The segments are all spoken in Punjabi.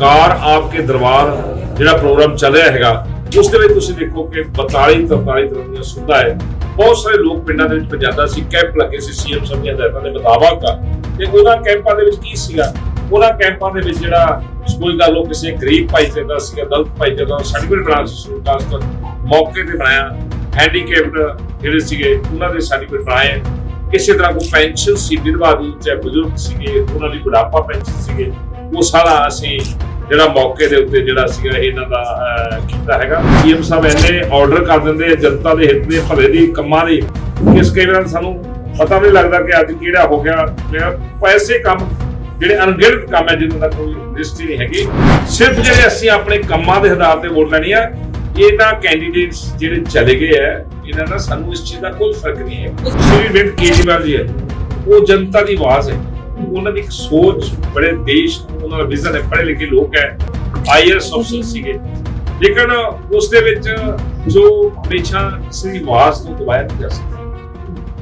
ਕਾਰ ਆਪਕੇ ਦਰਬਾਰ ਜਿਹੜਾ ਪ੍ਰੋਗਰਾਮ ਚੱਲ ਰਿਹਾ ਹੈਗਾ, ਉਸ ਦੇ ਵਿੱਚ ਤੁਸੀਂ ਦੇਖੋ ਕਿ 42 43 ਤਰ੍ਹਾਂ ਦੀਆਂ ਸੁਵਿਧਾ ਹੈ। ਬਹੁਤ ਸਾਰੇ ਲੋਕ ਪਿੰਡਾਂ ਦੇ ਵਿੱਚ ਪਹੁੰਚਾਦਾ ਸੀ, ਕੈਂਪ ਲੱਗੇ ਸੀ ਸੀਐਮ ਸਾਹਿਬ ਦੀਆਂ ਹਦਾਇਤਾਂ ਦੇ ਮੁਤਾਬਕ। ਤੇ ਉਹਨਾਂ ਕੈਂਪਾਂ ਦੇ ਵਿੱਚ ਕੀ ਸੀਗਾ? ਉਹਨਾਂ ਕੈਂਪਾਂ ਦੇ ਵਿੱਚ ਜਿਹੜਾ ਕੋਈ ਗੱਲ ਉਹ ਕਿਸੇ ਗਰੀਬ ਭਾਈਚਾਰੇ ਦਾ ਸੀਗਾ, ਦਲਿਤ ਭਾਈਚਾਰੇ ਦਾ ਸਰਟੀਫਿਕੇਟ ਬਣਾ ਸੀ ਸਰਕਾਰ ਮੌਕੇ ਤੇ ਬਣਾਇਆ। ਹੈਂਡੀਕੈਪਡ ਜਿਹੜੇ ਸੀਗੇ, ਉਹਨਾਂ ਦੇ ਸਰਟੀਫਿਕੇਟ ਬਣਾਏ। ਕਿਸੇ ਤਰ੍ਹਾਂ ਕੋਈ ਪੈਨਸ਼ਨ ਸੀ, ਵਿਧਵਾ ਦੀ, ਚਾਹੇ ਬਜ਼ੁਰਗ ਸੀਗੇ, ਉਹਨਾਂ ਦੀ ਬੁਢਾਪਾ ਪੈਨਸ਼ਨ ਸੀਗੇ। ਉਹ ਸਾਰਾ ਅਸੀਂ ਜਿਹੜਾ ਮੌਕੇ ਦੇ ਉੱਤੇ ਜਿਹੜਾ ਸੀਗਾ ਇਹਨਾਂ ਦਾ ਕੀਤਾ ਹੈਗਾ। ਸੀਐਮ ਸਾਹਿਬ ਇੰਨੇ ਆਰਡਰ ਕਰ ਦਿੰਦੇ ਆ, ਜਨਤਾ ਦੇ ਹਿੱਤ ਦੇ, ਭਲੇ ਦੀ ਕੰਮਾਂ ਦੀ। ਕਿਸ ਕਈ ਵਾਰ ਸਾਨੂੰ ਪਤਾ ਨਹੀਂ ਲੱਗਦਾ ਕਿ ਅੱਜ ਕਿਹੜਾ ਹੋ ਗਿਆ। ਪੈਸੇ ਕੰਮ, ਜਿਹੜੇ ਅਣਗਿਣਤ ਕੰਮ ਹੈ ਜਿਨ੍ਹਾਂ ਦਾ ਕੋਈ ਲਿਸਟ ਹੀ ਨਹੀਂ ਹੈਗੀ। ਸਿਰਫ ਜਿਹੜੇ ਅਸੀਂ ਆਪਣੇ ਕੰਮਾਂ ਦੇ ਆਧਾਰ ਤੇ ਵੋਟ ਲੈਣੀ ਆ ਇਹਨਾਂ ਕੈਂਡੀਡੇਟਸ ਜਿਹੜੇ ਚਲੇ ਗਏ ਆ, ਇਹਨਾਂ ਦਾ ਸਾਨੂੰ ਇਸ ਚੀਜ਼ ਦਾ ਕੋਈ ਫ਼ਰਕ ਨਹੀਂ ਹੈ। ਸ਼੍ਰੀ ਅਰਵਿੰਦ ਕੇਜਰੀਵਾਲ ਜੀ ਹੈ। ਉਹ ਜਨਤਾ ਦੀ ਆਵਾਜ਼ ਹੈ। ਉਹਨਾਂ ਦੀ ਇੱਕ ਸੋਚ ਬੜੇ ਦੇਸ਼ ਉਹਨਾਂ ਦਾ ਵਿਜ਼ਨ ਹੈ ਪੜ੍ਹੇ ਲਿਖੇ ਲੋਕ ਹੈ ਆਈਆਰਐਸ ਅਫਸਰ ਸੀਗੇ। ਲੇਕਿਨ ਉਸ ਦੇ ਵਿੱਚ ਜੋ ਹਮੇਸ਼ਾ ਕਿਸੇ ਦੀ ਆਵਾਜ਼ ਨੂੰ ਦਬਾਇਆ ਨਹੀਂ ਜਾ ਸਕਦਾ।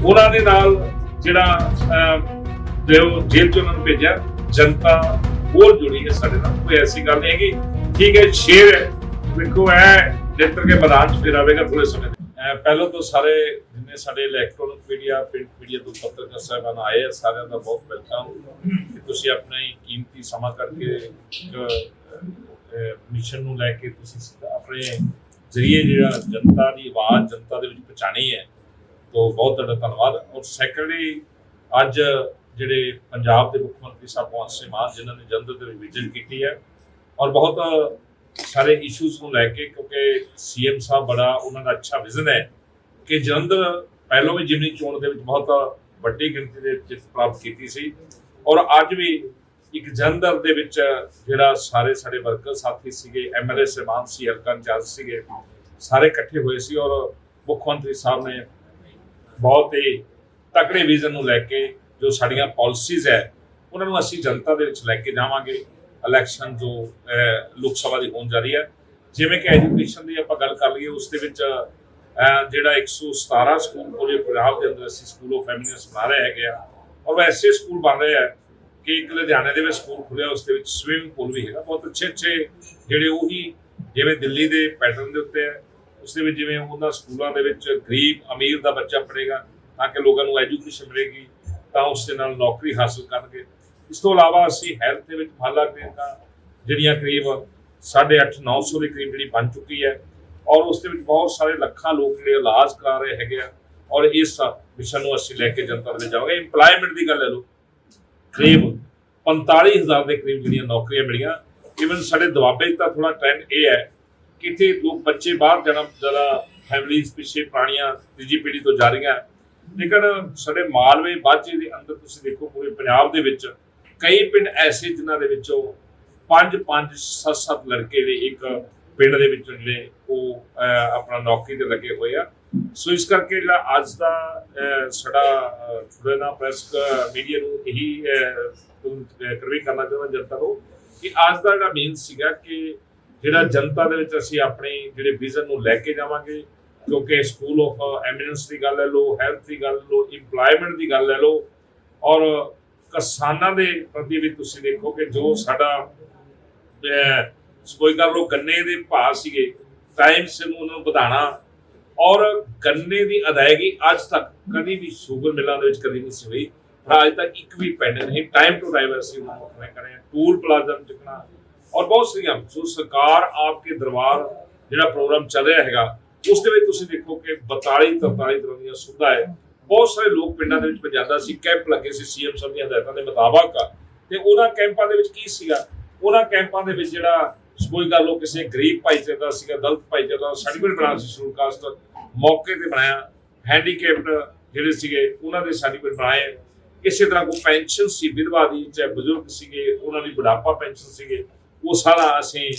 ਉਹਨਾਂ ਦੇ ਨਾਲ ਜਿਹੜਾ ਜੋ ਜੇਲ੍ਹ ਚ ਉਹਨਾਂ ਨੂੰ ਭੇਜਿਆ ਜਨਤਾ ਹੋਰ ਜੁੜੀ ਹੈ ਸਾਡੇ ਨਾਲ। ਕੋਈ ਐਸੀ ਗੱਲ ਨਹੀਂ ਹੈਗੀ ਠੀਕ ਹੈ ਸ਼ੇਰ ਹੈ। ਵੇਖੋ ਇਹ ਜਿੱਤਰ ਕੇ ਮੈਦਾਨ ਚ ਫਿਰ ਆਵੇਗਾ ਥੋੜੇ ਸਮੇਂ ਪਹਿਲਾਂ ਤੋਂ ਸਾਰੇ ਜਿੰਨੇ ਸਾਡੇ ਇਲੈਕਟ੍ਰੋਨਿਕ ਮੀਡੀਆ ਪ੍ਰਿੰਟ ਮੀਡੀਆ ਤੋਂ ਪੱਤਰਕਾਰ ਸਾਹਿਬਾਨ ਆਏ ਆ, ਸਾਰਿਆਂ ਦਾ ਬਹੁਤ ਵੈਲਕਮ ਕਿ ਤੁਸੀਂ ਆਪਣਾ ਹੀ ਕੀਮਤੀ ਸਮਾਂ ਕਰਕੇ ਮਿਸ਼ਨ ਨੂੰ ਲੈ ਕੇ ਤੁਸੀਂ ਆਪਣੇ ਜ਼ਰੀਏ ਜਿਹੜਾ ਜਨਤਾ ਦੀ ਆਵਾਜ਼ ਜਨਤਾ ਦੇ ਵਿੱਚ ਪਹੁੰਚਾਣੀ ਹੈ, ਤੋਂ ਬਹੁਤ ਤੁਹਾਡਾ ਧੰਨਵਾਦ। ਔਰ ਸੈਕਟਰੀ ਅੱਜ ਜਿਹੜੇ ਪੰਜਾਬ ਦੇ ਮੁੱਖ ਮੰਤਰੀ ਸਾਹਿਬ ਭਗਵੰਤ ਸਿੰਘ ਮਾਨ, ਜਿਨ੍ਹਾਂ ਨੇ ਜਲੰਧਰ ਦੇ ਵਿੱਚ ਵਿਜ਼ਿਟ ਕੀਤੀ ਹੈ, ਔਰ ਬਹੁਤ ਸਾਰੇ ਇਸ਼ੂਜ਼ ਨੂੰ ਲੈ ਕੇ ਕਿਉਂਕਿ ਸੀਐਮ ਸਾਹਿਬ ਬੜਾ ਉਹਨਾਂ ਦਾ ਅੱਛਾ ਵਿਜ਼ਨ ਹੈ ਕਿ ਜਲੰਧਰ ਪਹਿਲਾਂ ਵੀ ਜਿਮਨੀ ਚੋਣ ਦੇ ਵਿੱਚ ਬਹੁਤ ਵੱਡੀ ਗਿਣਤੀ ਦੇ ਜਿੱਤ ਪ੍ਰਾਪਤ ਕੀਤੀ ਸੀ। ਔਰ ਅੱਜ ਵੀ ਇੱਕ ਜਲੰਧਰ ਦੇ ਵਿੱਚ ਜਿਹੜਾ ਸਾਰੇ ਸਾਡੇ ਵਰਕਰ ਸਾਥੀ ਸੀਗੇ ਐਮਐਲਏ ਸਹਿਬਾਨ ਸੀ ਹਲਕਾ ਇੰਚਾਰਜ ਸੀਗੇ, ਸਾਰੇ ਇਕੱਠੇ ਹੋਏ ਸੀ ਔਰ ਮੁੱਖ ਮੰਤਰੀ ਸਾਹਿਬ ਨੇ ਬਹੁਤ ਹੀ ਤਕੜੇ ਵਿਜ਼ਨ ਨੂੰ ਲੈ ਕੇ ਜੋ ਸਾਡੀਆਂ ਪਾਲਿਸੀਜ਼ ਹੈ, ਉਹਨਾਂ ਨੂੰ ਅਸੀਂ ਜਨਤਾ ਦੇ ਵਿੱਚ ਲੈ ਕੇ ਜਾਵਾਂਗੇ। ਇਲੈਕਸ਼ਨ ਜੋ ਲੋਕ ਸਭਾ ਦੀ ਹੋਣ ਜਾ ਰਹੀ ਹੈ। ਜਿਵੇਂ ਕਿ ਐਜੂਕੇਸ਼ਨ ਦੀ ਆਪਾਂ ਗੱਲ ਕਰ ਲਈਏ, ਉਸ ਦੇ ਵਿੱਚ ਜਿਹੜਾ 117 ਸਕੂਲ ਪੂਰੇ ਪੰਜਾਬ ਦੇ ਅੰਦਰ ਅਸੀਂ ਸਕੂਲ ਆਫ ਫੈਮਿਲੀਸ ਬਣਾ ਰਹੇ ਹੈਗੇ ਆ। ਔਰ ਐਸੇ ਸਕੂਲ ਬਣ ਰਹੇ ਆ ਕਿ ਇੱਕ ਲੁਧਿਆਣੇ ਦੇ ਵਿੱਚ ਸਕੂਲ ਖੁੱਲਿਆ ਉਸ ਦੇ ਵਿੱਚ ਸਵਿਮਿੰਗ ਪੂਲ ਵੀ ਹੈਗਾ। ਬਹੁਤ ਅੱਛੇ ਅੱਛੇ ਜਿਹੜੇ ਉਹੀ ਜਿਵੇਂ ਦਿੱਲੀ ਦੇ ਪੈਟਰਨ ਦੇ ਉੱਤੇ ਹੈ ਉਸ ਦੇ ਵਿੱਚ ਜਿਵੇਂ ਉਹਨਾਂ ਸਕੂਲਾਂ ਦੇ ਵਿੱਚ ਗਰੀਬ ਅਮੀਰ ਦਾ ਬੱਚਾ ਪੜ੍ਹੇਗਾ ਤਾਂ ਕਿ ਲੋਕਾਂ ਨੂੰ ਐਜੂਕੇਸ਼ਨ ਮਿਲੇਗੀ, ਤਾਂ ਉਸ ਦੇ ਨਾਲ ਨੌਕਰੀ ਹਾਸਲ ਕਰਨਗੇ। ਇਸ ਤੋਂ ਇਲਾਵਾ ਅਸੀਂ ਹੈਲਥ ਦੇ ਵਿੱਚ ਫਾਲਾ ਕਲੀਨਿਕਾਂ ਜਿਹੜੀਆਂ ਕਰੀਬ 8.5 900 ਦੇ ਕਰੀਬ ਜਿਹੜੀ ਬਣ ਚੁੱਕੀ ਹੈ ਔਰ ਉਸ ਦੇ ਵਿੱਚ ਬਹੁਤ ਸਾਰੇ ਲੱਖਾਂ ਲੋਕ ਜਿਹੜੇ ਇਲਾਜ ਕਰਾ ਰਹੇ ਹੈਗੇ ਆ। ਔਰ ਇਸ ਮਿਸ਼ਨ ਨੂੰ ਅਸੀਂ ਲੈ ਕੇ ਜਨਤਾ ਦੇ ਜਾਵਾਂਗੇ। ਇੰਪਲਾਇਮੈਂਟ ਦੀ ਗੱਲ ਲੈ ਲਓ। ਕਰੀਬ 45000 ਦੇ ਕਰੀਬ ਜਿਹੜੀਆਂ ਨੌਕਰੀਆਂ ਮਿਲੀਆਂ। ਇਵਨ ਸਾਡੇ ਦੁਆਬੇ 'ਚ ਤਾਂ ਥੋੜਾ ਟ੍ਰੈਂਡ ਇਹ ਹੈ ਕਿ ਇੱਥੇ ਲੋਕ ਬੱਚੇ ਬਾਹਰ ਜਨਮ ਜਰਾ ਫੈਮਿਲੀਜ਼ ਪਿੱਛੇ ਪੁਰਾਣੀਆਂ ਤੀਜੀ ਪੀੜ੍ਹੀ ਤੋਂ ਜਾ ਰਹੀਆਂ। ਲੇਕਿਨ ਸਾਡੇ ਮਾਲਵੇ ਬਾਝੇ ਦੇ ਅੰਦਰ ਤੁਸੀਂ ਦੇਖੋ ਪੂਰੇ ਪੰਜਾਬ ਦੇ ਵਿੱਚ ਕਈ ਪਿੰਡ ਐਸੇ ਜਿਨ੍ਹਾਂ ਦੇ ਵਿੱਚੋਂ ਪੰਜ ਪੰਜ ਸੱਤ ਸੱਤ ਲੜਕੇ ਦੇ ਇੱਕ ਪਿੰਡ ਦੇ ਵਿੱਚ ਜਿਹੜੇ ਉਹ ਆਪਣਾ ਨੌਕਰੀ ਤੇ ਲੱਗੇ ਹੋਏ ਆ। ਸੋ ਇਸ ਕਰਕੇ ਜਿਹੜਾ ਅੱਜ ਦਾ ਸਾਡਾ ਅਹ, ਥੋੜਾ ਨਾ ਪ੍ਰੈਸ ਮੀਡੀਆ ਨੂੰ ਇਹੀ ਕਰਵੇ ਕਰਨਾ ਚਾਹੁੰਦਾ ਜਨਤਾ ਨੂੰ ਕਿ ਅੱਜ ਦਾ ਜਿਹੜਾ ਮੇਨ ਸੀਗਾ ਕਿ ਜਿਹੜਾ ਜਨਤਾ ਦੇ ਵਿੱਚ ਅਸੀਂ ਆਪਣੇ ਜਿਹੜੇ ਵਿਜ਼ਨ ਨੂੰ ਲੈ ਕੇ ਜਾਵਾਂਗੇ ਕਿਉਂਕਿ ਸਕੂਲ ਆਫ ਐਮੀਨੈਂਸ ਦੀ ਗੱਲ ਲੈ ਲਓ ਹੈਲਥ ਦੀ ਗੱਲ ਲੈ ਲਓ ਇੰਪਲਾਇਮੈਂਟ ਦੀ ਗੱਲ ਲੈ ਲਓ ਔਰ ਕਿਸਾਨਾਂ ਦੇ ਪ੍ਰਤੀ ਵੀ ਤੁਸੀਂ ਦੇਖੋ ਕਿ ਜੋ ਸਾਡਾ ਅਹ, ਕੋਈ ਕਰ ਲੋ ਗੰਨੇ ਦੇ ਭਾਅ ਸੀਗੇ ਟਾਈਮ ਸੇ ਉਹਨਾਂ ਨੂੰ ਵਧਾਣਾ ਔਰ ਗੰਨੇ ਦੀ ਅਦਾਇਗੀ ਅੱਜ ਤੱਕ ਕਦੀ ਵੀ ਸ਼ੂਗਰ ਮਿਲਾਂ ਦੇ ਵਿੱਚ ਕਦੀ ਨਹੀਂ ਸੀ ਹੋਈ। ਅੱਜ ਤੱਕ ਇੱਕ ਵੀ ਪੈਂਡ ਨਹੀਂ ਟਾਈਮ ਟੂ ਟਾਈਮ ਅਸੀਂ ਉਹਨਾਂ ਨੂੰ ਆਪਣੇ ਕਰੇ ਟੂਲ ਪਲਾਜ਼ਾ ਨੂੰ ਚੁੱਕਣਾ। ਔਰ ਬਹੁਤ ਸਾਰੀਆਂ ਸੋ ਸਰਕਾਰ ਆਪਕੇ ਦਰਬਾਰ ਜਿਹੜਾ ਪ੍ਰੋਗਰਾਮ ਚੱਲ ਰਿਹਾ ਹੈਗਾ ਉਸ ਦੇ ਵਿੱਚ ਤੁਸੀਂ ਦੇਖੋ ਕਿ 42 43 ਤਰ੍ਹਾਂ ਦੀਆਂ ਸੁਵਿਧਾ ਹੈ। ਬਹੁਤ ਸਾਰੇ ਲੋਕ ਪਿੰਡਾਂ ਦੇ ਵਿੱਚ ਪਹੁੰਚਾਦਾ ਸੀ ਕੈਂਪ ਲੱਗੇ ਸੀ ਸੀਐਮ ਸਾਹਿਬ ਦੀਆਂ ਹਦਾਇਤਾਂ ਦੇ ਮੁਤਾਬਕ। ਤੇ ਉਹਨਾਂ ਕੈਂਪਾਂ ਦੇ ਵਿੱਚ ਕੀ ਸੀਗਾ? ਉਹਨਾਂ ਕੈਂਪਾਂ ਦੇ ਵਿੱਚ ਜਿਹੜਾ ਕੋਈ ਗੱਲ ਉਹ ਕਿਸੇ ਗਰੀਬ ਭਾਈਚਾਰੇ ਦਾ ਸੀਗਾ, ਦਲਿਤ ਭਾਈਚਾਰੇ ਦਾ ਸਰਟੀਫਿਕੇਟ ਬਣਾ ਸੀ ਸ਼ੁਰੂ ਕਾਸਟ ਮੌਕੇ ਤੇ ਬਣਾਇਆ। ਹੈਂਡੀਕੈਪਡ ਜਿਹੜੇ ਸੀਗੇ, ਉਹਨਾਂ ਦੇ ਸਰਟੀਫਿਕੇਟ ਬਣਾਏ। ਇਸੇ ਤਰ੍ਹਾਂ ਕੋਈ ਪੈਨਸ਼ਨ ਸੀ, ਵਿਧਵਾ ਦੀ, ਚਾਹੇ ਬਜ਼ੁਰਗ ਸੀਗੇ, ਉਹਨਾਂ ਦੀ ਬੁਢਾਪਾ ਪੈਨਸ਼ਨ ਸੀਗੇ, ਉਹ ਸਾਰਾ ਅਸੀਂ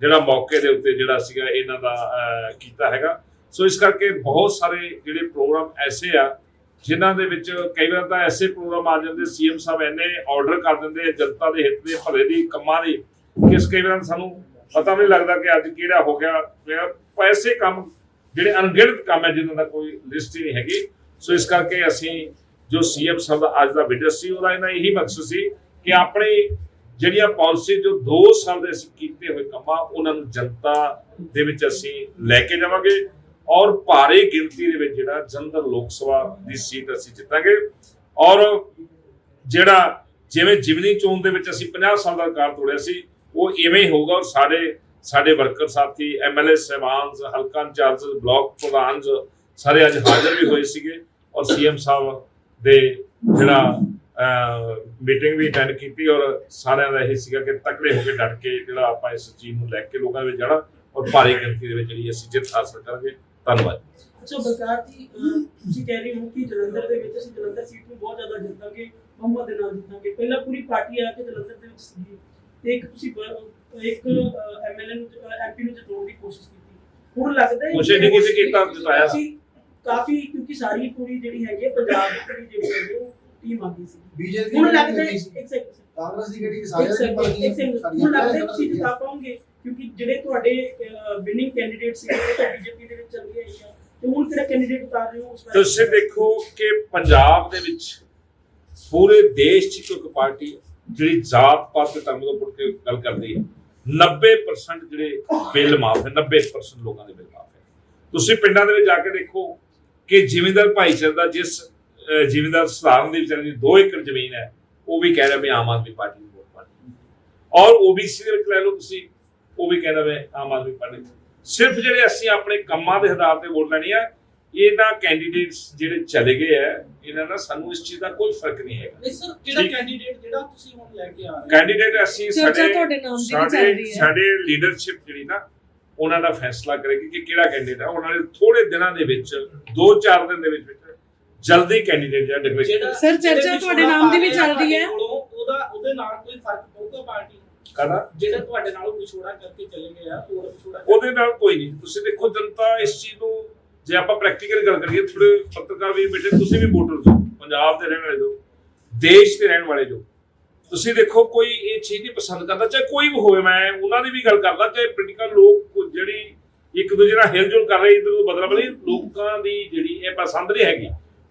ਜਿਹੜਾ ਮੌਕੇ ਦੇ ਉੱਤੇ ਜਿਹੜਾ ਸੀਗਾ, ਇਹਨਾਂ ਦਾ ਕੀਤਾ ਹੈਗਾ। ਸੋ ਇਸ ਕਰਕੇ ਬਹੁਤ ਸਾਰੇ ਜਿਹੜੇ ਪ੍ਰੋਗਰਾਮ ਐਸੇ ਆ, ਜਿਨ੍ਹਾਂ ਦੇ ਵਿੱਚ ਕਈ ਵਾਰ ਤਾਂ ਐਸੇ ਪ੍ਰੋਗਰਾਮ ਆ ਜਾਂਦੇ ਸੀਐਮ ਸਾਹਿਬ ਐਨੇ ਆਰਡਰ ਕਰ ਦਿੰਦੇ ਆ, ਜਨਤਾ ਦੇ ਹਿੱਤ ਦੇ ਭਲੇ ਦੀ, ਕੰਮਾਂ ਦੀ ਕਿਸ ਕਈ ਵਾਰ ਸਾਨੂੰ ਪਤਾ ਨਹੀਂ ਲੱਗਦਾ ਕਿ ਅੱਜ ਕਿਹੜਾ ਹੋ ਗਿਆ ਮੈਂ ਪੈਸੇ ਕੰਮ, ਜਿਹੜੇ ਅਣਗਿਣਤ ਕੰਮ ਹੈ, ਜਿਨ੍ਹਾਂ ਦਾ ਕੋਈ ਲਿਸਟ ਹੀ ਨਹੀਂ ਹੈਗੀ। ਸੋ ਇਸ ਕਰਕੇ ਅਸੀਂ ਜੋ ਸੀਐਮ ਸਾਹਿਬ ਦਾ ਅੱਜ ਦਾ ਵਿਜਨ ਸੀ, ਉਹਦਾ ਇਹਨਾਂ ਇਹੀ ਮਕਸਦ ਸੀ ਕਿ ਆਪਣੇ ਜਿਹੜੀਆਂ ਪਾਲਿਸੀ ਜੋ 2 ਸਾਲ ਦੇ ਅਸੀਂ ਕੀਤੇ ਹੋਏ ਕੰਮਾਂ, ਉਹਨਾਂ ਨੂੰ ਜਨਤਾ ਦੇ ਵਿੱਚ ਅਸੀਂ ਲੈ ਕੇ ਜਾਵਾਂਗੇ ਔਰ ਭਾਰੀ ਗਿਣਤੀ ਦੇ ਵਿੱਚ ਜਿਹੜਾ ਜਲੰਧਰ ਲੋਕ ਸਭਾ ਦੀ ਸੀਟ ਅਸੀਂ ਜਿੱਤਾਂਗੇ। ਔਰ ਜਿਹੜਾ ਜਿਵੇਂ ਜਿਮਨੀ ਚੋਣ ਦੇ ਵਿੱਚ ਅਸੀਂ 50 ਸਾਲ ਦਾ ਰਿਕਾਰਡ ਤੋੜਿਆ ਸੀ ਉਹ ਇਵੇਂ ਹੀ ਹੋਊਗਾ ਔਰ ਸਾਡੇ ਸਾਡੇ ਵਰਕਰ ਸਾਥੀ ਐਮਐਲਏ ਸਹਿਬਾਨਸ ਹਲਕਾ ਇੰਚਾਰਜ, ਬਲਾਕ ਪ੍ਰਧਾਨਸ ਸਾਰੇ ਅੱਜ ਹਾਜ਼ਰ ਵੀ ਹੋਏ ਸੀਗੇ ਔਰ ਸੀਐਮ ਸਾਹਿਬ ਦੇ ਜਿਹੜਾ ਮੀਟਿੰਗ ਵੀ ਅਟੈਂਡ ਕੀਤੀ ਔਰ ਸਾਰਿਆਂ ਦਾ ਇਹ ਸੀਗਾ ਕਿ ਤਕੜੇ ਹੋ ਕੇ ਡਟ ਕੇ ਜਿਹੜਾ ਆਪਾਂ ਇਸ ਚੀਜ਼ ਨੂੰ ਲੈ ਕੇ ਲੋਕਾਂ ਦੇ ਵਿੱਚ ਜਾਣਾ ਔਰ ਭਾਰੀ ਗਿਣਤੀ ਦੇ ਵਿੱਚ ਜਿਹੜੀ ਅਸੀਂ ਜਿੱਤ ਹਾਸਲ ਕਰਾਂਗੇ। ਧੰਨਵਾਦ। ਅੱਛਾ, ਬਲਕਾਰ ਜੀ ਤੁਸੀਂ ਕਹਿ ਰਹੇ ਹੋ ਕਿ ਜਲੰਧਰ ਦੇ ਵਿੱਚ ਅਸੀਂ ਜਲੰਧਰ ਸੀਟ ਨੂੰ ਬਹੁਤ ਜ਼ਿਆਦਾ ਜਿੱਤਾਂਗੇ ਬਹੁਮਤ ਦੇ ਨਾਲ ਜਿੱਤਾਂਗੇ। ਪਹਿਲਾਂ ਪੂਰੀ ਪਾਰਟੀ ਆ ਕੇ ਜਲੰਧਰ ਦੇ ਵਿੱਚ ਸੀ ਤੇ ਇੱਕ ਤੁਸੀਂ ਬ- ਇੱਕ ਐਮਐਲਏ ਨੂੰ ਐਮਪੀ ਨੂੰ ਜਿਤਾਉਣ ਦੀ ਕੋਸ਼ਿਸ਼ ਕੀਤੀ। ਹੁਣ ਲੱਗਦਾ ਹੈ ਕੋਸ਼ਿਸ਼ ਨਹੀਂ ਕੀਤੀ, ਕੀਤਾ, ਜਿਤਾਇਆ। ਅਸੀਂ ਕਾਫੀ ਕਿਉਂਕਿ ਸਾਰੀ ਪੂਰੀ ਜਿਹੜੀ ਹੈਗੀ ਹੈ ਪੰਜਾਬ ਦੀ ਪੂਰੀ ਜਿਹੜੀ ਹੈਗੀ ਉਹ ਟੀਮ ਆਉਂਦੀ ਸੀ। ਬੀਜੇਪੀ ਹੁਣ ਲੱਗਦਾ ਹੈ ਇੱਕ ਸੈਕਿੰਡ ਕਾਂਗਰਸ ਦੀ ਕਿਹੜੀ ਸਾਰਿਆਂ ਦੀ ਸੈਕਿੰਡ ਹੁਣ ਲੱਗਦਾ ਹੈ ਤੁਸੀਂ ਜਿਤਾ ਪਾਉਂਗੇ ਕਿਉਂਕਿ ਜਿਹੜੇ ਤੁਹਾਡੇ ਵਿਨਿੰਗ ਕੈਂਡੀਡੇਟ ਸੀ ਉਹ ਤਾਂ ਬੀਜੇਪੀ ਦੇ ਵਿੱਚ ਚੱਲ ਗਏ ਆ ਤੇ ਹੁਣ ਕਿਹੜਾ ਕੈਂਡੀਡੇਟ ਉਤਾਰ ਰਹੇ ਹੋ ਉਸ ਬਾਰੇ ਤੁਸੀਂ ਦੇਖੋ ਕਿ ਪੰਜਾਬ ਦੇ ਵਿੱਚ ਪੂਰੇ ਦੇਸ਼ 'ਚ ਇੱਕ ਪਾਰਟੀ ਹੈ ਜਿਹੜੀ ਜਾਤ ਪਾਤ ਧਰਮ ਤੋਂ ਪੁੱਟ ਕੇ ਗੱਲ ਕਰਦੀ ਹੈ 90% ਜਿਹੜੇ ਬਿੱਲ ਮਾਫ ਹੈ 90% ਲੋਕਾਂ ਦੇ ਬਿੱਲ ਮਾਫ ਹੈ ਤੁਸੀਂ ਪਿੰਡਾਂ ਦੇ ਵਿੱਚ ਜਾ ਕੇ ਦੇਖੋ ਕਿ ਜ਼ਿਮੀਂਦਾਰ ਭਾਈਚਾਰੇ ਦਾ ਜਿਸ ਜ਼ਿਮੀਂਦਾਰ ਸਧਾਰਨ ਦੇ ਵਿਚਾਰੇ ਦੀ 2 ਏਕੜ ਜ਼ਮੀਨ ਹੈ, ਉਹ ਵੀ ਕਹਿ ਰਿਹਾ ਮੈਂ ਆਮ ਆਦਮੀ ਪਾਰਟੀ ਨੂੰ ਵੋਟ ਪਾਣੀ ਔਰ ਓਬੀਸੀ ਦੇ ਵਿੱਚ ਲੈ ਲਓ ਤੁਸੀਂ, ਉਹ ਵੀ ਕਹਿੰਦਾ ਮੈਂ ਆਮ ਆਦਮੀ ਪਾਰਟੀ ਨੂੰ। ਸਿਰਫ ਜਿਹੜੇ ਅਸੀਂ ਆਪਣੇ ਕੰਮਾਂ ਦੇ ਆਧਾਰ ਤੇ ਵੋਟ ਲੈਣੀ ਆ ਇਹਨਾਂ ਕੈਂਡੀਡੇਟਸ ਜਿਹੜੇ ਚਲੇ ਗਏ ਆ ਇਹਨਾਂ ਨਾਲ ਸਾਨੂੰ ਇਸ ਚੀਜ਼ ਦਾ ਕੋਈ ਫ਼ਰਕ ਨਹੀਂ ਹੈਗਾ ਨਹੀਂ ਸਰ। ਕੈਂਡੀਡੇਟ ਜਿਹੜਾ ਤੁਸੀਂ ਹੁਣ ਲੈ ਕੇ ਆ ਰਹੇ ਹੋ ਕੈਂਡੀਡੇਟ ਅਸੀਂ ਚਰਚਾ ਸਾਡੇ ਤੁਹਾਡੇ ਨਾਮ ਦੀ ਵੀ ਚੱਲ ਸਾਡੇ ਰਹੀ ਹੈ। ਸਾਡੇ ਲੀਡਰਸ਼ਿਪ ਜਿਹੜੀ ਨਾ ਉਹਨਾਂ ਦਾ ਫੈਸਲਾ ਕਰੇਗੀ ਕਿ ਕਿਹੜਾ ਕੈਂਡੀਡੇਟ ਹੈ ਉਹਨਾਂ ਨੇ ਥੋੜੇ ਦਿਨਾਂ ਦੇ ਵਿੱਚ 2-4 ਦਿਨ ਦੇ ਵਿੱਚ ਵਿੱਚ ਜਲਦੀ ਕੈਂਡੀਡੇਟ ਜਿਹੜਾ ਡਿਕਲੇਅਰ ਸਰ, ਚਰਚਾ ਤੁਹਾਡੇ ਨਾਮ ਦੀ ਵੀ ਪਾ ਚੱਲ ਰਹੀ ਹੈ। ਉਹਦਾ ਉਹਦੇ ਨਾਲ ਕੋਈ ਫ਼ਰਕ ਪਊਗਾ ਪਾਰਟੀ ਨੂੰ? ਕਰਦਾ ਜਿਹੜਾ ਤੁਹਾਡੇ ਨਾਲੋਂ ਵਿਛੋੜਾ ਕਰਕੇ ਚਲੇ ਗਏ ਆ ਉਹ ਵਿਛੋੜਾ ਉਹਦੇ ਨਾਲ ਕੋਈ ਨਹੀਂ ਤੁਸੀਂ ਦੇਖੋ ਜਨਤਾ ਇਸ ਚੀਜ਼ ਨੂੰ ਜੇ ਆਪਾਂ ਪ੍ਰੈਕਟੀਕਲ ਗੱਲ ਕਰੀਏ ਥੋੜੇ ਪੱਤਰਕਾਰ ਵੀ ਬੈਠੇ, ਤੁਸੀਂ ਵੀ ਵੋਟਰ ਹੋ। ਪੰਜਾਬ ਦੇ ਰਹਿਣ ਵਾਲੇ ਜੋ, ਦੇਸ਼ ਦੇ ਰਹਿਣ ਵਾਲੇ ਜੋ। ਤੁਸੀਂ ਦੇਖੋ, ਕੋਈ ਇਹ ਚੀਜ਼ ਨਹੀਂ ਪਸੰਦ ਕਰਦਾ, ਚਾਹੇ ਕੋਈ ਵੀ ਹੋਵੇ, ਮੈਂ ਉਹਨਾਂ ਦੀ ਵੀ ਗੱਲ ਕਰਦਾ, ਚਾਹੇ ਪੋਲੀਟੀਕਲ ਲੋਕ ਜਿਹੜੀ ਇੱਕ ਦੂਜੇ ਨਾਲ ਹਿਲਜੁਲ ਕਰ ਰਹੇ ਇਧਰ ਤੋਂ ਬਦਲਾ ਬਦਲੀ ਲੋਕਾਂ ਦੀ ਜਿਹੜੀ ਇਹ ਪਸੰਦ ਨਹੀਂ ਹੈਗੀ।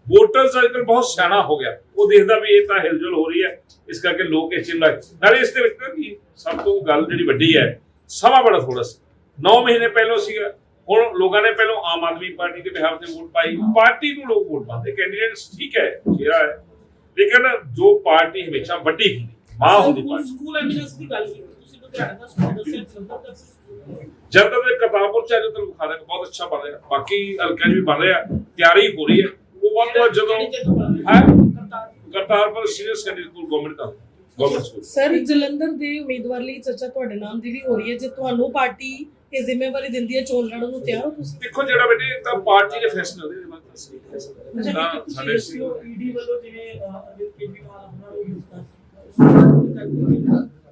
ਵੋਟਰਸ ਅੱਜਕੱਲ ਬਹੁਤ ਸਿਆਣਾ ਹੋ ਗਿਆ। ਉਹ ਦੇਖਦਾ ਵੀ ਇਹ ਤਾਂ ਹਿਲਜੁਲ ਹੋ ਰਹੀ ਹੈ, ਇਸ ਕਰਕੇ ਲੋਕ ਇਸ ਚੀਜ਼ ਨੂੰ ਨਾਲੇ ਇਸ ਦੇ ਵਿੱਚ ਸਭ ਤੋਂ ਗੱਲ ਜਿਹੜੀ ਵੱਡੀ ਹੈ, ਸਮਾਂ ਬੜਾ ਥੋੜਾ ਸੀ। 9 ਮਹੀਨੇ ਪਹਿਲਾਂ ਸੀਗਾ। ਹੁਣ ਲੋਕਾਂ ਨੇ ਪਹਿਲਾਂ ਆਮ ਆਦਮੀ ਪਾਰਟੀ ਦੇ ਬਿਹਾਰ ਤੇ ਵੋਟ ਪਾਈ। ਪਾਰਟੀ ਨੂੰ ਲੋਕ ਵੋਟ ਪਾਉਂਦੇ। ਕੈਂਡੀਡੇਟਸ ਠੀਕ ਹੈ ਚਿਹਰਾ ਹੈ। ਲੇਕਿਨ ਜੋ ਪਾਰਟੀ ਹਮੇਸ਼ਾ ਵੱਡੀ ਹੁੰਦੀ ਮਾਂ ਹੁੰਦੀ ਪਾਰਟੀ। ਸਕੂਲ ਐਮੀਨੈਂਸ ਦੀ ਗੱਲ ਕੀਤੀ ਤੁਸੀਂ ਲੁਧਿਆਣਾ ਦਾ ਸਕੂਲ ਦੱਸਿਆ ਜਲੰਧਰ ਦਾ ਸਕੂਲ ਜਨਤਾ ਦੇ ਕਰਤਾਰਪੁਰ ਚਾਹੇ ਤੁਹਾਨੂੰ ਵਿਖਾ ਬਹੁਤ ਅੱਛਾ ਬਣ ਰਿਹਾ। ਬਾਕੀ ਹਲਕਿਆਂ 'ਚ ਵੀ ਬਣ ਰਿਹਾ। ਤਿਆਰੀ ਹੋ ਰਹੀ ਹੈ। ਉਹ ਵੱਧ ਤੋਂ ਜਦੋਂ ਹੈ? Kartarpur. Senior secondary school government ਦਾ। ਗਵਰਨਮੈਂਟ ਸਕੂਲ ਸਰ ਜਲੰਧਰ ਦੇ ਉਮੀਦਵਾਰ ਲਈ ਚਰਚਾ ਤੁਹਾਡੇ ਨਾਮ ਦੀ ਵੀ ਹੋ ਰਹੀ ਹੈ। ਜੇ ਤੁਹਾਨੂੰ ਪਾਰਟੀ ਇਹ ਜ਼ਿੰਮੇਵਾਰੀ ਦਿੰਦੀ ਹੈ ਚੋਣ ਲੜਨ ਨੂੰ ਤਿਆਰ ਹੋ ਤੁਸੀਂ? ਦੇਖੋ ਜਿਹੜਾ ਬੇਟੇ ਤਾਂ ਪਾਰਟੀ ਦੇ ਫੈਸਲੇ ਹੁੰਦੇ ਇਹਦੇ ਬਾਅਦ ਤੁਸੀਂ ਸਾਡੇ ਈਡੀ ਵੱਲੋਂ ਜਿਵੇਂ ਅਰਵਿੰਦ ਕੇਜਰੀਵਾਲ ਉਹਨਾਂ ਨੂੰ ਯੂਜ਼ ਕਰ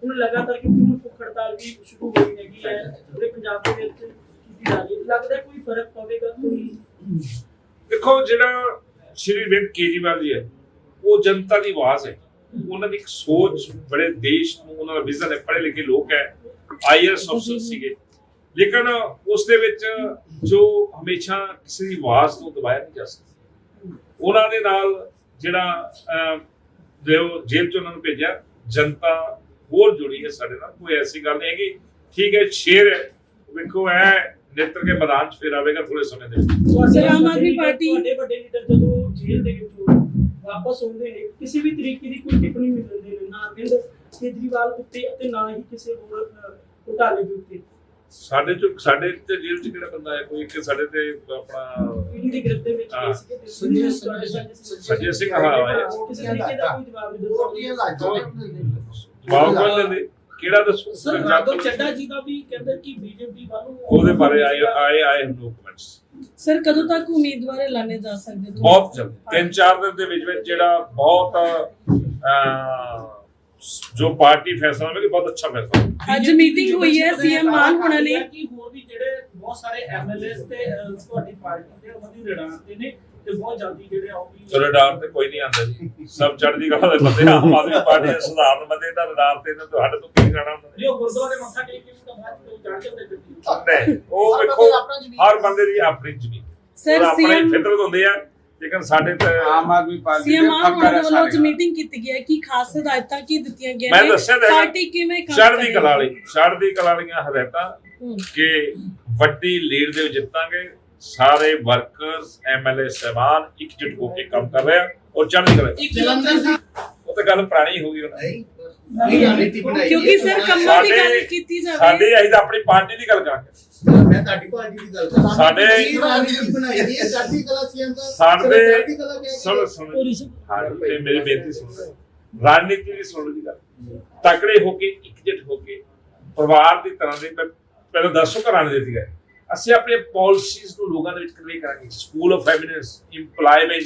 ਹੁਣ ਲਗਾਤਾਰ ਕਿ ਹੁਣ ਭੁੱਖ ਹੜਤਾਲ ਵੀ ਸ਼ੁਰੂ ਹੋਈ ਹੈਗੀ ਹੈ ਪੂਰੇ ਪੰਜਾਬ ਦੇ ਵਿੱਚ ਕੀਤੀ ਜਾ ਰਹੀ ਹੈ। ਲੱਗਦਾ ਕੋਈ ਫ਼ਰਕ ਪਵੇਗਾ ਕੋਈ? ਦੇਖੋ ਜਿਹੜਾ ਸ਼੍ਰੀ ਅਰਵਿੰਦ ਕੇਜਰੀਵਾਲ ਜੀ ਹੈ ਉਹ ਜਨਤਾ ਦੀ ਆਵਾਜ਼ ਹੈ। ਉਹਨਾਂ ਦੀ ਇੱਕ ਸੋਚ ਬੜੇ ਦੇਸ਼ ਨੂੰ ਉਹਨਾਂ ਦਾ ਵਿਜ਼ਨ ਹੈ ਪੜ੍ਹੇ ਲਿਖੇ ਲੋਕ ਹੈ ਆਈਐਸ ਅਫਸਰ ਸੀਗੇ। ਲੇਕਿਨ ਉਸ ਦੇ ਵਿੱਚ ਜੋ ਹਮੇਸ਼ਾ ਕਿਸੇ ਦੀ ਆਵਾਜ਼ ਨੂੰ ਦਬਾਇਆ ਨਹੀਂ ਜਾ ਸਕਦਾ। ਉਹਨਾਂ ਦੇ ਨਾਲ ਜਿਹੜਾ ਜੋ ਜੇਲ੍ਹ ਚ ਉਹਨਾਂ ਨੂੰ ਭੇਜਿਆ ਜਨਤਾ ਹੋਰ ਜੁੜੀ ਹੈ ਸਾਡੇ ਨਾਲ। ਕੋਈ ਐਸੀ ਗੱਲ ਨਹੀਂ ਹੈਗੀ ਠੀਕ ਹੈ ਸ਼ੇਰ ਹੈ। ਵੇਖੋ ਇਹ ਨੇਤਰ ਕੇ ਮੈਦਾਨ ਚ ਫਿਰ ਆਵੇਗਾ ਥੋੜੇ ਸਮੇਂ ਦੇ ਵਿੱਚ। ਆਮ ਵੱਡੇ ਆਦਮੀ ਪਾਰਟੀ- ਤੁਹਾਡੇ ਵੱਡੇ ਲੀਡਰ ਜਦੋਂ ਜੇਲ੍ਹ ਦੇ ਵਿੱਚੋਂ ਵਾਪਸ ਆਉਂਦੇ ਨੇ ਕਿਸੇ ਵੀ ਤਰੀਕੇ ਦੀ ਕੋਈ ਟਿੱਪਣੀ ਨਹੀਂ ਮਿਲਦੀ ਨੇ ਨਾ ਅਰਵਿੰਦ ਕੇਜਰੀਵਾਲ ਉੱਤੇ ਅਤੇ ਨਾ ਹੀ ਕਿਸੇ ਹੋਰ ਘੁਟਾਲੇ ਦੇ ਉੱਤੇ। ਸਾਡੇ ਚ ਸਾਡੇ ਤੇ ਜੇਲ੍ਹ ਚ ਕਿਹੜਾ ਬੰਦਾ ਹੈ? ਕੋਈ ਇੱਕ ਸਾਡੇ ਤੇ ਆਪਣਾ ਈਡੀ ਦੀ ਗ੍ਰਿਫਤ ਦੇ ਵਿੱਚ ਹਾਂ। ਸੰਜੇ ਸੰਜੇ ਸਿੰਘ ਹਾਂ ਕੋਈ ਜਵਾਬ ਲੈਂਦੇ ਕਿਹੜਾ ਦੱਸੋ? ਸਰ ਰਾਘਵ ਚੱਡਾ ਜੀ ਦਾ ਵੀ ਕਹਿੰਦੇ ਕਿ ਬੀਜੇਪੀ ਵੱਲੋਂ ਉਹਦੇ ਬਾਰੇ ਆਏ ਆਏ ਆਏ ਹਨ ਡਾਕੂਮੈਂਟਸ ਸਰ ਕਦੋਂ ਤੱਕ ਉਮੀਦਵਾਰ ਐਲਾਨੇ ਜਾ ਸਕਦੇ ਨੇ? ਬਹੁਤ ਜਲਦੀ। ਤਿੰਨ ਚਾਰ ਦਿਨ ਦੇ ਵਿੱਚ ਵਿੱਚ ਜਿਹੜਾ ਬਹੁਤ ਅਹ, ਜੋ ਪਾਰਟੀ ਫੈਸਲਾ ਲਵੇਗੀ ਬਹੁਤ ਅੱਛਾ ਫੈਸਲਾ। ਅੱਜ meeting ਹੋਈ ਹੈ, CM ਮਾਨ ਹੋਣਾ ਨੇ। ਕਿ ਹੋਰ ਵੀ ਜਿਹੜੇ ਬਹੁਤ ਸਾਰੇ ਐਮਐਲਏਸ ਤੇ ਤੁਹਾਡੀ ਪਾਰਟੀ ਦੇ ਉਹਨਾਂ ਦੀ ਲੜਾਂ ਤੇ ਨੇ ਤੇ ਬਹੁਤ ਜਲਦੀ ਜਿਹੜੇ ਆ ਉਹ ਵੀ ਚਲੋ ਡਾਰ ਤੇ ਕੋਈ ਨਹੀਂ ਆਉਂਦਾ ਜੀ। ਸਭ ਚੜ੍ਹਦੀ ਕਲਾ ਦੇ ਬੰਦੇ ਆ, ਆਮ ਆਦਮੀ ਪਾਰਟੀ ਦੇ ਸਧਾਰਨ ਬੰਦੇ ਤਾਂ ਡਾਰ ਤੇ ਇਹਨਾਂ ਤੋਂ ਸਾਡੇ ਤੋਂ ਕੀ ਜਾਣਾ ਹੁੰਦਾ ਜੋ ਗੁਰਦੁਆਰੇ ਮੱਥਾ ਟੇਕ ਕੇ ਵੀ ਤਾਂ ਬਾਅਦ ਚ ਚੜ ਜਾਂਦੇ ਨਹੀਂ ਉਹ ਵੇਖੋ ਦਾ ਹਰ ਬੰਦੇ ਦੀ ਆਪਣੀ ਜ਼ਮੀਨ। ਸਰ ਸੀਐਮ ਫਿਤਰਤ ਹੁੰਦੇ ਆ ਲੇਕਿਨ ਸਾਡੇ ਤੇ ਆਮ ਆਦਮੀ ਪਾਰਟੀ ਦੇ ਸੀਐਮ ਆਮ ਫੱਕਰ ਉਹਨਾਂ ਵੱਲੋਂ ਅੱਜ ਸਾਰੇ ਮੀਟਿੰਗ ਕੀਤੀ ਗਈ ਹੈ ਕਿ ਖਾਸ ਹਦਾਇਤਾਂ ਕੀ ਦਿੱਤੀਆਂ ਗਈਆਂ ਮੈਂ ਦੱਸਿਆ ਤਾਂ ਹੈਗਾ। ਪਾਰਟੀ ਕਿਵੇਂ ਕੰਮ ਚੜ੍ਹਦੀ? ਕਲਾ ਵਾਲੀ ਚੜ੍ਹਦੀ ਕਲਾ ਵਾਲੀਆਂ ਹਦਾਇਤਾਂ ਹੂੰ। ਕਿ ਵੱਡੀ ਲੀਡ ਦੇ ਵਿੱਚ ਜਿੱਤਾਂਗੇ ਸਾਰੇ ਵਰਕਰਸ ਐਮਐਲਏ ਸਹਿਬਾਨ ਇਕਜੁੱਟ ਹੋ ਕੇ ਕੰਮ ਕਰ ਰਹੇ ਆ ਔਰ ਚੜ੍ਹਦੀ ਕਲਾ ਜਲੰਧਰ ਦੀ ਉਹ ਤਾਂ ਗੱਲ ਪੁਰਾਣੀ ਹੋ ਗਈ ਉਹਨਾਂ ਨਹੀਂ ਨਹੀਂ ਰਣਨੀਤੀ ਬਣਾਈ ਕਿਉਂਕਿ ਸਰ ਕੰਮਾਂ ਦੀ ਗੱਲ ਸਾਡੇ ਕੀਤੀ ਜਾਵੇ। ਸਾਡੇ ਅਸੀਂ ਤਾਂ ਆਪਣੀ ਪਾਰਟੀ ਦੀ ਗੱਲ ਕਰਾਂਗੇ। ਮੈਂ ਤੁਹਾਡੀ ਪਾਰਟੀ ਦੀ ਗੱਲ ਕਰ। ਸਾਡੇ- ਰਣਨੀਤੀ ਬਣਾਈ ਹੈ। ਚੜ੍ਹਦੀ ਕਲਾ ਸੀਐਮ ਦਾ ਸਾਡੇ ਚੜ੍ਹਦੀ ਕਲਾ ਕਿਹਾ ਸੁਣ ਸੁਣ। ਹਾਂ ਤੇ ਮੇਰੀ ਬੇਨਤੀ ਸੁਣ ਲਓ ਰਣਨੀਤੀ ਵੀ ਸੁਣ ਦੀ ਗੱਲ। ਤਕੜੇ ਹੋ ਕੇ ਇਕਜੁੱਟ ਹੋ ਕੇ ਪਰਿਵਾਰ ਦੀ ਤਰ੍ਹਾਂ ਦੇ ਪਹਿ- ਪਹਿਲਾਂ ਦੱਸੋ ਘਰਾਣੇ ਦੇ ਸੀਗੇ। ਅਸੀਂ ਆਪਣੇ ਪਾਲਿਸੀਜ਼ ਨੂੰ ਲੋਕਾਂ ਦੇ ਵਿੱਚ ਕਨਵੇ ਕਰਾਂਗੇ। School of eminence employment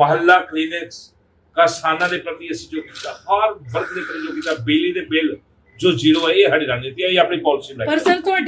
Mohalla clinics ਕਿਸਾਨਾਂ ਦੇ ਪ੍ਰਤੀ ਅਸੀਂ ਜੋ ਕੀਤਾ, ਹਰ ਵਰਗ ਦੇ ਪ੍ਰਤੀ ਜੋ ਕੀਤਾ, ਬਿਜਲੀ ਦੇ ਬਿੱਲ ਜੋ ਜ਼ੀਰੋ ਹੈ, ਇਹ ਸਾਡੀ ਰਣਨੀਤੀ ਹੈ, ਇਹ ਆਪਣੀ ਪਾਲਿਸੀ ਬਣਾਈ। ਪਰ ਸਰ, ਤੁਹਾਡੇ